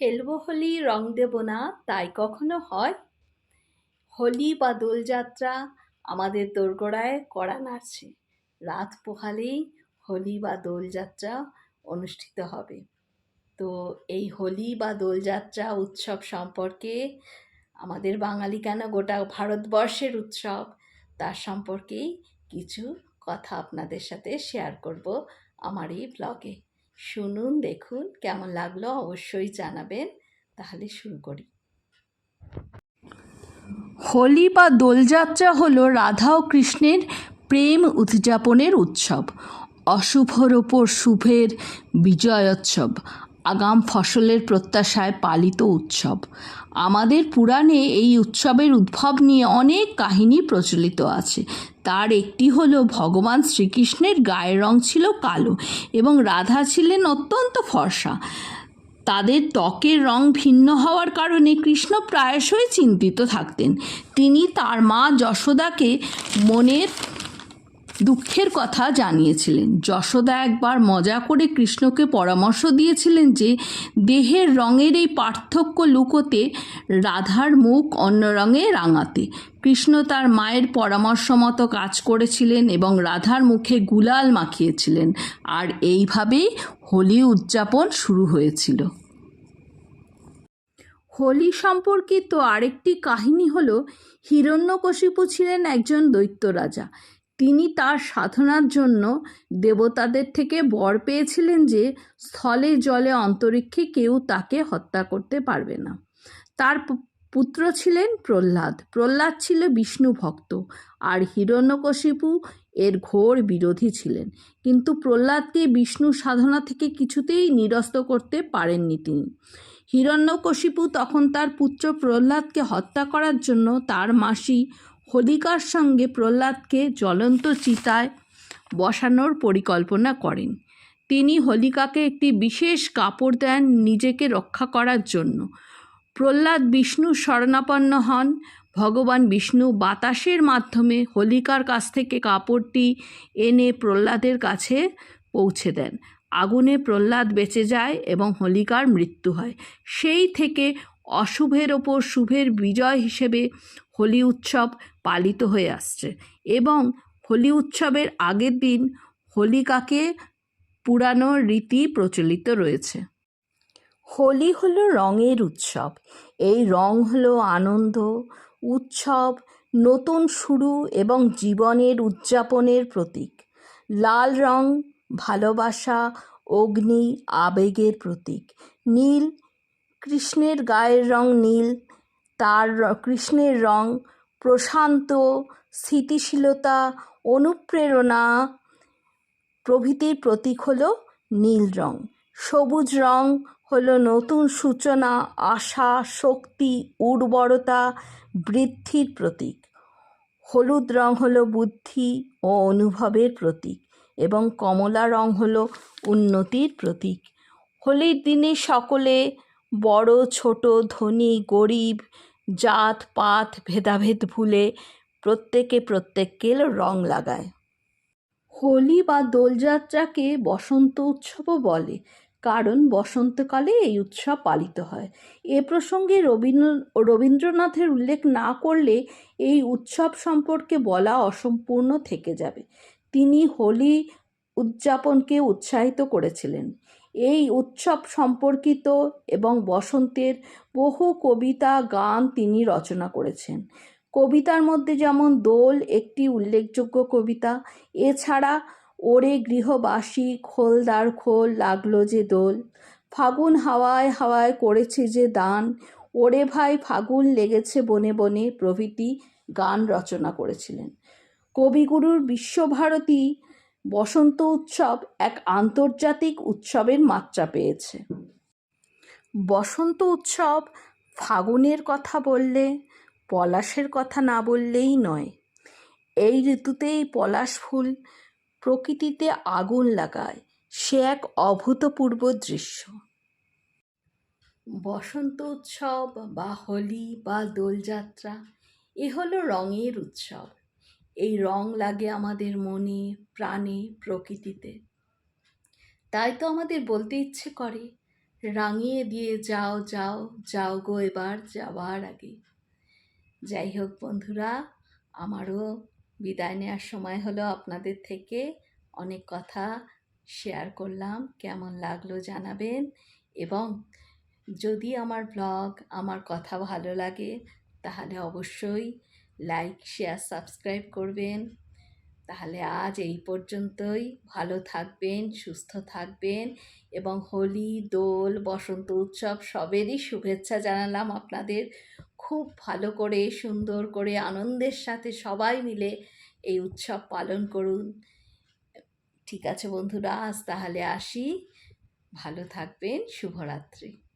খেলব হোলি রং দেব না, তাই কখনো হয়? হোলি বা দোলযাত্রা আমাদের দোরগোড়ায় কড়া নাড়ছে। রাত পোহালেই হোলি বা দোলযাত্রা অনুষ্ঠিত হবে। তো এই হোলি বা দোলযাত্রা উৎসব সম্পর্কে আমাদের বাঙালি কেন গোটা ভারতবর্ষের উৎসব, তার সম্পর্কেই কিছু কথা আপনাদের সাথে শেয়ার করব আমার এই ব্লগে শুনুন, দেখুন, কেমন লাগল অবশ্যই জানাবেন। তাহলে শুরু করি। হোলি বা দোলযাত্রা হলো রাধা ও কৃষ্ণের প্রেম উদযাপনের উৎসব অশুভর ওপর শুভের বিজয়োৎসব, আগাম ফসলের প্রত্যাশায় পালিত উৎসব। আমাদের পুরাণে এই উৎসবের উদ্ভব নিয়ে অনেক কাহিনী প্রচলিত আছে। তার একটি হলো ভগবান শ্রীকৃষ্ণের গায়ের রং ছিল কালো এবং রাধা ছিলেন অত্যন্ত ফর্সা। তাদের ত্বকের রং ভিন্ন হওয়ার কারণে কৃষ্ণ প্রায়শই চিন্তিত থাকতেন। তিনি তার মা যশোদাকে মনের দুঃখের কথা জানিয়েছিলেন। যশোদা একবার মজা করে কৃষ্ণকে পরামর্শ দিয়েছিলেন যে, দেহের রঙের এই পার্থক্য লুকোতে রাধার মুখ অন্য রঙে রাঙাতে। কৃষ্ণ তার মায়ের পরামর্শ মতো কাজ করেছিলেন এবং রাধার মুখে গুলাল মাখিয়েছিলেন। আর এইভাবেই হোলি উদযাপন শুরু হয়েছিল। হোলি সম্পর্কিত আরেকটি কাহিনী হলো, হিরণ্যকশিপু ছিলেন একজন দৈত্য রাজা। তিনি তার সাধনার জন্য দেবতাদের থেকে বর পেয়েছিলেন যে স্থলে জলে অন্তরিক্ষে কেউ তাকে হত্যা করতে পারবে না। তার পুত্র ছিলেন প্রহ্লাদ। প্রহ্লাদ ছিল বিষ্ণু ভক্ত আর হিরণ্যকশিপু এর ঘোর বিরোধী ছিলেন। কিন্তু প্রহ্লাদকে বিষ্ণু সাধনা থেকে কিছুতেই নিরস্ত করতে পারেননি তিনি। হিরণ্যকশিপু তখন তার পুত্র প্রহ্লাদকে হত্যা করার জন্য তার মাসি হোলিকার সঙ্গে প্রহ্লাদকে জ্বলন্ত চিতায় বসানোর পরিকল্পনা করেন। তিনি হোলিকাকে একটি বিশেষ কাপড় দেন নিজেকে রক্ষা করার জন্য। প্রহ্লাদ বিষ্ণু শরণাপন্ন হন। ভগবান বিষ্ণু বাতাসের মাধ্যমে হোলিকার কাছ থেকে কাপড়টি এনে প্রহ্লাদের কাছে পৌঁছে দেন। আগুনে প্রহ্লাদ বেঁচে যায় এবং হোলিকার মৃত্যু হয়। সেই থেকে অশুভের ওপর শুভের বিজয় হিসেবে হোলি উৎসব পালিত হয়ে আসছে। এবং হোলি উৎসবের আগের দিন হোলিকাকে পুরানো রীতি প্রচলিত রয়েছে। হোলি হলো রঙের উৎসব। এই রং হলো আনন্দ, উৎসব, নতুন শুরু এবং জীবনের উদযাপনের প্রতীক। লাল রং ভালোবাসা, অগ্নি, আবেগের প্রতীক। নীল, কৃষ্ণের গায়ের রং নীল, তার কৃষ্ণের রং প্রশান্ত, স্থিতিশীলতা, অনুপ্রেরণা প্রভৃতির প্রতীক হলো নীল রং। সবুজ রং হলো নতুন সূচনা, আশা, শক্তি, উর্বরতা বৃদ্ধির প্রতীক। হলুদ রং হলো বুদ্ধি ও অনুভবের প্রতীক এবং কমলা রং হলো উন্নতির প্রতীক। হোলির দিনে সকলে বড়, ছোট, ধনী, গরিব জাত, পাত, ভেদাভেদ ভুলে প্রত্যেকে প্রত্যেককে রং লাগায়। হোলি বা দোলযাত্রাকে বসন্ত উৎসবও বলে, কারণ বসন্তকালে এই উৎসব পালিত হয়। এ প্রসঙ্গে রবীন্দ্র, রবীন্দ্রনাথের উল্লেখ না করলে এই উৎসব সম্পর্কে বলা অসম্পূর্ণ থেকে যাবে। তিনি হোলি উদযাপনকে উৎসাহিত করেছিলেন। এই উৎসব সম্পর্কিত এবং বসন্তের বহু কবিতা, গান তিনি রচনা করেছেন। কবিতার মধ্যে যেমন দোল একটি উল্লেখযোগ্য কবিতা, এছাড়া ওরে গৃহবাসী খোলদার খোল লাগল যে দোল, ফাগুন হাওয়ায় হাওয়ায় করেছে যে দান, ওরে ভাই ফাগুন লেগেছে বনে বনে প্রভৃতি গান রচনা করেছিলেন। কবিগুরুর বিশ্বভারতী বসন্ত উৎসব এক আন্তর্জাতিক উৎসবের মাত্রা পেয়েছে। বসন্ত উৎসব ফাগুনের কথা বললে, পলাশের কথা না বললেই নয়। এই ঋতুতেই পলাশ ফুল প্রকৃতিতে আগুন লাগায়, সে এক অভূতপূর্ব দৃশ্য। বসন্ত উৎসব বা হোলি বা দোলযাত্রা, এ হলো রঙের উৎসব। এই রং লাগে আমাদের মনে, প্রাণে, প্রকৃতিতে। তাই তো আমাদের বলতে ইচ্ছে করে, রাঙিয়ে দিয়ে যাও যাও যাও গো এবার যাওয়ার আগে। যাই হোক বন্ধুরা, আমারও বিদায় নেওয়ার সময় হলো আপনাদের থেকে অনেক কথা শেয়ার করলাম। কেমন লাগল জানাবেন এবং যদি আমার ব্লগ, আমার কথা ভালো লাগে, তাহলে অবশ্যই লাইক শেয়ার সাবস্ক্রাইব করবেন। তাহলে আজ এই পর্যন্তই। ভালো থাকবেন, সুস্থ থাকবেন এবং হোলি, দোল, বসন্ত উৎসব সবেরই শুভেচ্ছা জানালাম আপনাদের। খুব ভালো করে, সুন্দর করে, আনন্দের সাথে সবাই মিলে এই উৎসব পালন করুন। ঠিক আছে বন্ধুরা, আজ তাহলে আসি। ভালো থাকবেন, শুভরাত্রি।